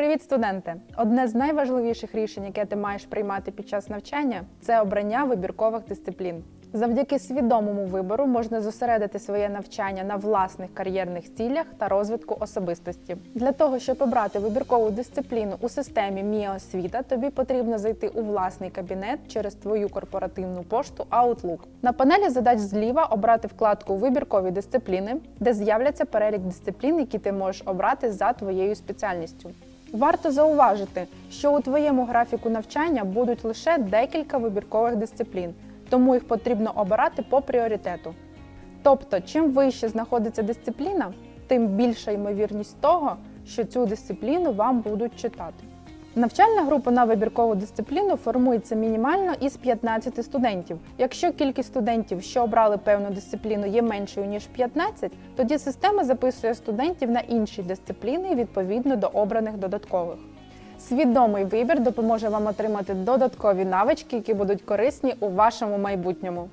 Привіт, студенти! Одне з найважливіших рішень, яке ти маєш приймати під час навчання, це обрання вибіркових дисциплін. Завдяки свідомому вибору можна зосередити своє навчання на власних кар'єрних цілях та розвитку особистості. Для того, щоб обрати вибіркову дисципліну у системі Мія освіта, тобі потрібно зайти у власний кабінет через твою корпоративну пошту Outlook. На панелі задач зліва обрати вкладку Вибіркові дисципліни, де з'являться перелік дисциплін, які ти можеш обрати за твоєю спеціальністю. Варто зауважити, що у твоєму графіку навчання будуть лише декілька вибіркових дисциплін, тому їх потрібно обирати по пріоритету. Тобто, чим вище знаходиться дисципліна, тим більша ймовірність того, що цю дисципліну вам будуть читати. Навчальна група на вибіркову дисципліну формується мінімально із 15 студентів. Якщо кількість студентів, що обрали певну дисципліну, є меншою ніж 15, тоді система записує студентів на інші дисципліни відповідно до обраних додаткових. Свідомий вибір допоможе вам отримати додаткові навички, які будуть корисні у вашому майбутньому.